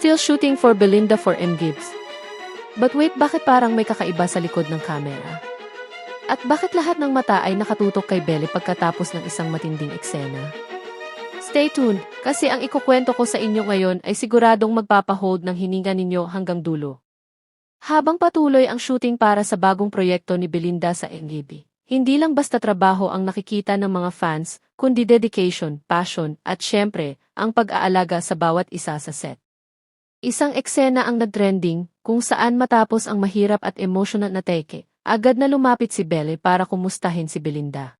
Still shooting for Belinda for M. Gibbs. But wait, bakit parang may kakaiba sa likod ng kamera? At bakit lahat ng mata ay nakatutok kay Belle pagkatapos ng isang matinding eksena? Stay tuned, kasi ang ikukwento ko sa inyo ngayon ay siguradong magpapahold ng hininga ninyo hanggang dulo. Habang patuloy ang shooting para sa bagong proyekto ni Belinda sa NGB, hindi lang basta trabaho ang nakikita ng mga fans, kundi dedication, passion, at syempre, ang pag-aalaga sa bawat isa sa set. Isang eksena ang nagtrending, kung saan matapos ang mahirap at emotional na teke, agad na lumapit si Belle para kumustahin si Belinda.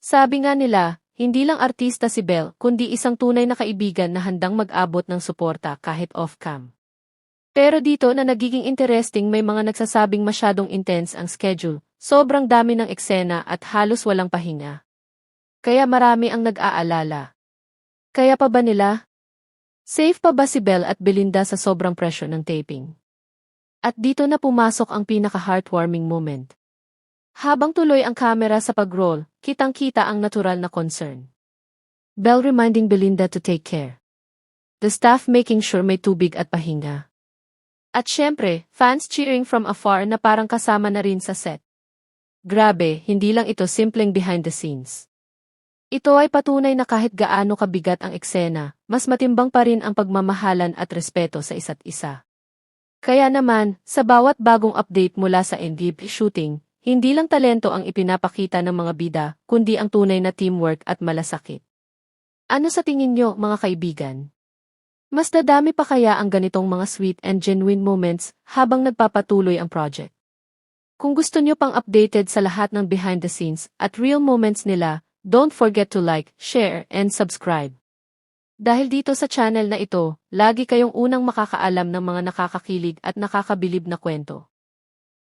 Sabi nga nila, hindi lang artista si Belle, kundi isang tunay na kaibigan na handang mag-abot ng suporta kahit off-cam. Pero dito na nagiging interesting may mga nagsasabing masyadong intense ang schedule, sobrang dami ng eksena at halos walang pahinga. Kaya marami ang nag-aalala. Kaya pa ba nila? Safe pa ba si Belle at Belinda sa sobrang pressure ng taping? At dito na pumasok ang pinaka-heartwarming moment. Habang tuloy ang kamera sa pag-roll, kitang-kita ang natural na concern. Belle reminding Belinda to take care. The staff making sure may tubig at pahinga. At syempre, fans cheering from afar na parang kasama na rin sa set. Grabe, hindi lang ito simpleng behind the scenes. Ito ay patunay na kahit gaano kabigat ang eksena, mas matimbang pa rin ang pagmamahalan at respeto sa isa't isa. Kaya naman, sa bawat bagong update mula sa NDP shooting, hindi lang talento ang ipinapakita ng mga bida, kundi ang tunay na teamwork at malasakit. Ano sa tingin nyo, mga kaibigan? Mas dadami pa kaya ang ganitong mga sweet and genuine moments habang nagpapatuloy ang project? Kung gusto nyo pang updated sa lahat ng behind the scenes at real moments nila, don't forget to like, share, and subscribe. Dahil dito sa channel na ito, lagi kayong unang makakaalam ng mga nakakakilig at nakakabilib na kwento.